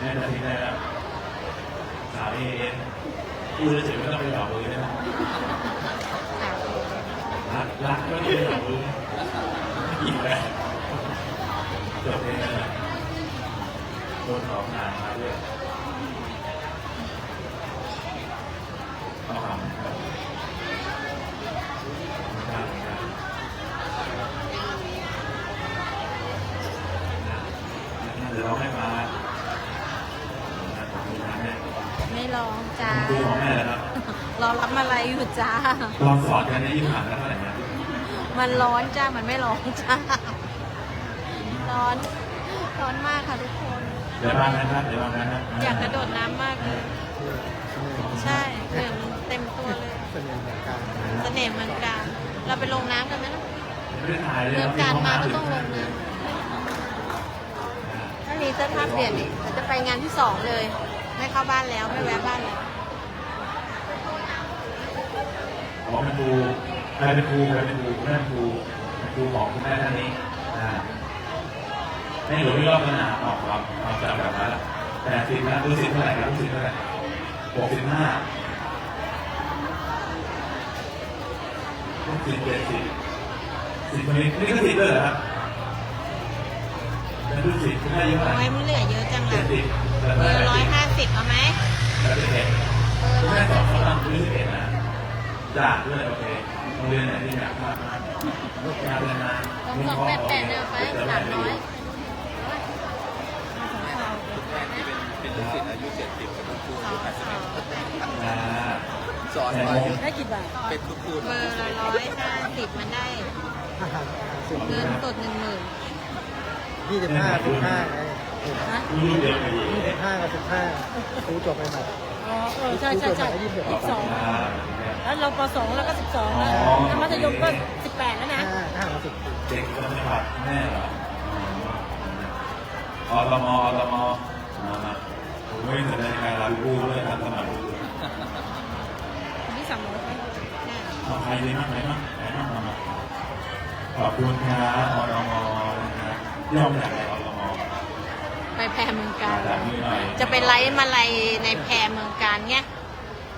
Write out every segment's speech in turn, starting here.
แม่ตัดสินใจแล้วสาวเอเอพูดเฉยๆไม่ต้องไปหลอกเลยนะรักรักก็ไม่ต้องไปหลอกเลยอีกแล้วจบเลยนะโดนสองงานมาด้วยเอาคำครับครับครับเดี๋ยวเราให้มาขอบคุณนะแม่ ไม่ร้องจ้า ดูของแม่แล้วครับ รอรับอะไรอยู่จ้าลองสอนกันเนี่ยยิ่งผ่านแล้วเท่าไหร่นะมันร้อนจ้า มันไม่ร้อนจ้า ร้อน ร้อนมากค่ะทุกคน เดี๋ยวบางนะครับ เดี๋ยวบางนะครับอยากกระโดดน้ำมากเลย ใช่เหงื่อมันเต็มตัวเลย เสน่ห์แห่งการเสน่ห์เมืองการ เราไปลงน้ำกันไหมล่ะไม่ได้ถ่ายเลยเมืองนะการมาก็ต้องลงน้ำถ้านี้เสื้อผ้าเปลี่ยนอีกจะไปงานที่สองเลย ไม่เข้าบ้านแล้ว ไม่แวะบ้านแล้ว อ๋อเป็นครูใครเป็นครูใครเป็นครูแม่เป็นครูเป็นครูของคุณแม่ท่านนี้อ่าแม่หลวงพี่รอบขนาดออกความความจำแบบนั้นแปดสิบนะรู้สิบเท่าไหร่ครับรู้สิบเท่าไหร่หกสิบห้ารู้สิบเจ็ดสิบสิบคนนี้นี่ก็สิบด้วยเหรอครับเป็นรู้สิบคุณแม่เยอะเท่าไหร่โอ้ยมันเหลือเยอะจังเลเจ็ยดสิบแต่เบแม่อร์แปร้อยดห้าสิบเอาไหมสิบเอ็ดเบอร์คุณร้อแม่ยสอนเขาทำรู้สิบเอ็ด นะจากด้วยโอเคโรงเรียนไหนที่แบบมากมากงานเรียนมาสองสองแปดแปดเนี่ยไปสามร้อยเป็นลูกศิษย์อายุ 70กับคุณครูอายุ81สอนมาอายุได้กี่บาทเป็นคุณครูเบอร์ละร้อยห้าสิบมันได้เงินสดหนึ่งหมื่นยี่สิบห้าสิบห้าไงยี่สิบห้ากับสิบห้าครูจบไปหมดอ๋อเออใช่ใช่ใช่ยี่สิบสิบสอง แล้วเราปสองแล้วก็สิบสองแล้วอ๋อแล้วมัธยมก็สิบแปดแล้วนะห้าห้ากับสิบเด็กคนจังหวัดแม่เหรออตมอตมมามาผมไม่สนใจการรับรู้เลยทำสมัครรู้ที่สามร้อยเอาใครเลยมั้งไหนมั้งไหนมั้งมามาขอบคุณครับอตมนะครับย่อมจากไหนอตมไปแพรเมืองการจากนี้หน่อย จะไปไลฟ์มาลัยในแพรเมืองการเงี้ย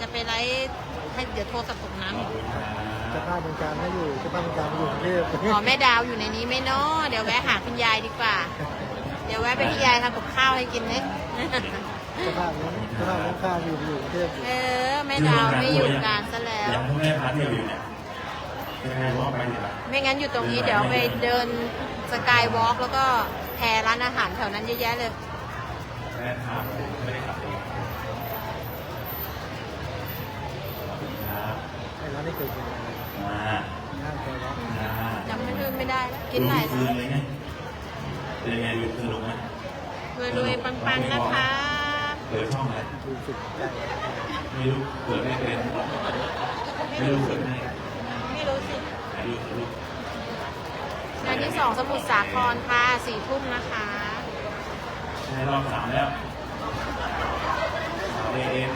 จะไปไลฟ์ ให้เดี๋ยวโทรศัพท์ตกน้ขอบคุณครัเจ้าบภาพเมืองการไม่อยู่เจ้าภาพเมืองการอยู่กรุงเทพำอ๋อแม่ดาวอยู่ในนี้ไหมเนาะเดี๋ยวแวะหาคุณยายดีกว่า เดี๋ยวแวะไปที่ยายทำกับข้าวให้กินนะเจ้าภาพนั้นเจ้าภาพน้องข้าวอยู่อยู่กรุงเทพอยู่ เออแม่ดาวไม่อยู่การซะแล้ว ยังพ่อแม่พาเที่ยวอยู่เนี่ยยังไงว่าไปดีป่ะไม่งั้นอยู่ตรงนี้เดี๋ยวไปเดินสกายวอล์กแล้วก็แพรร้านอาหารแถวนั้นเยอะแยะเลย แม่พาไปไม่ได้ขับเองครับ ไอ้ร้านนี้ เคยกินอะไรมาห้างเคยร้านมาจำไม่ได้ไม่ได้แล้วกินหลายคืร้านนเลยไงเป็นยังไงดูสนุกไหมรวยๆปังๆนะคะเปิดช่องอะไรดูสุดได้ไม่รู้เปิดไม่เป็นไม่รู้เปิดให้ไม่รู้สิไหนดูดูงานที่สองสมุทรสาครค่ะสี่ทุ่มนะคะในรอบสามแล้วเอเอ็ม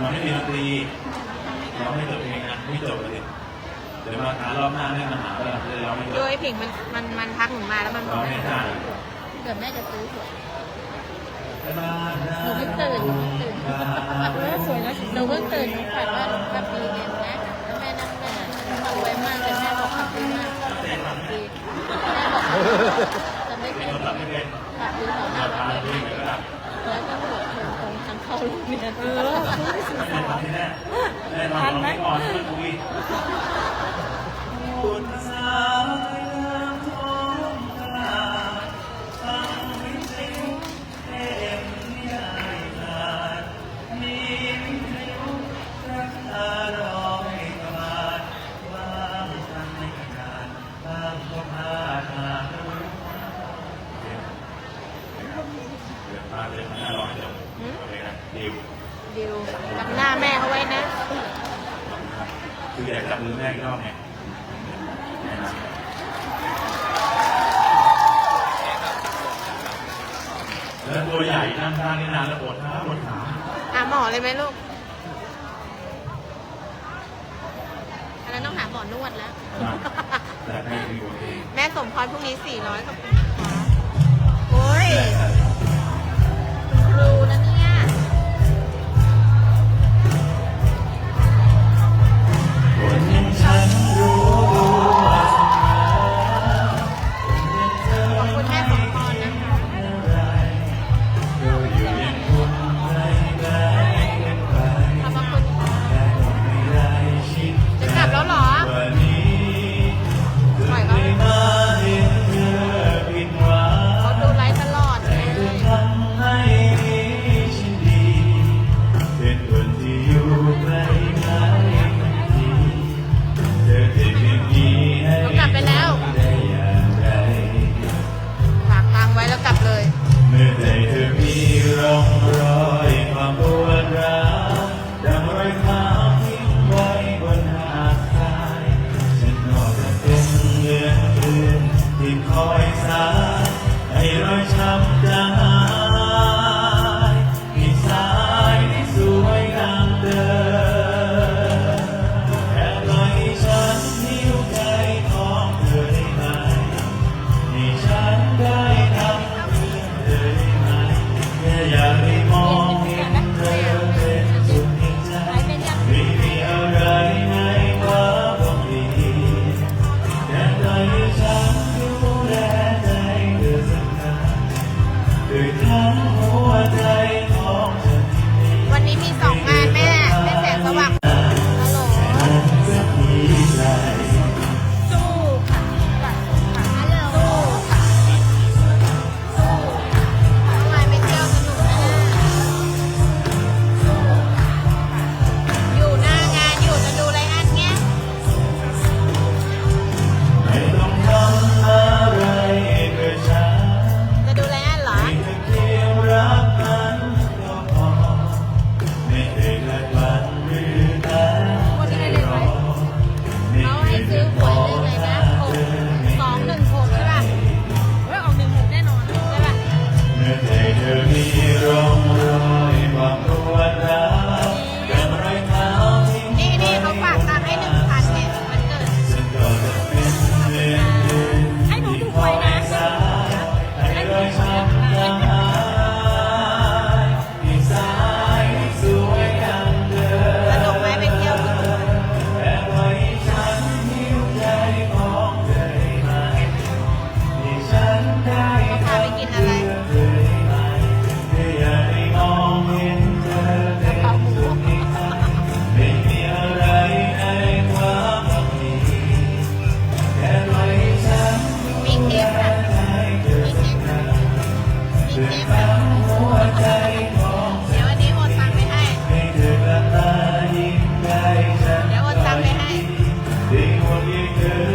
เราไม่มีดนตรี เราไม่จบเพลงนะไม่จบเลยเดี๋ยวมาหารอบหน้าไม่มาหาเราเลยเราไม่จโดบยผิงมันมันมันทักหนูมาแล้วมันบเราอกไม่ว่าจ่ายเกิดแม่จะซื้อหวยหนูเพิ่งตื่นหนูเพิ่งตื่นเออสวยนะหนูเพิ่งตื่นหนูฝันว่าหนูขับดีเงินนะแล้วแม่นั่งแม่ขับไวมากเลยแม่บอกขับดีมากขับดีแม่บอกจะไม่เป็เป็นนคนตัดไม่เป็นขับดีของราเราคาเลยที่เหมือนกันแล้วก็ถูกถูกตรงทาง เข้าโรงเรียนเออซื้อไปสิบไม่สได้องทำที่แน่แน่นอนเราไม่อ่อนไม่คุย ตัวใหญ่นั่งข้างนี่นานแล้วปวดเท้าปวดขาหาหมอเลยไหมลูก อันนั้นต้องหาหมอนวดแล้ว แต่ให้ดีกว่าเอง แม่สมพรพรุ่งนี้ 400กับคุณนะคะา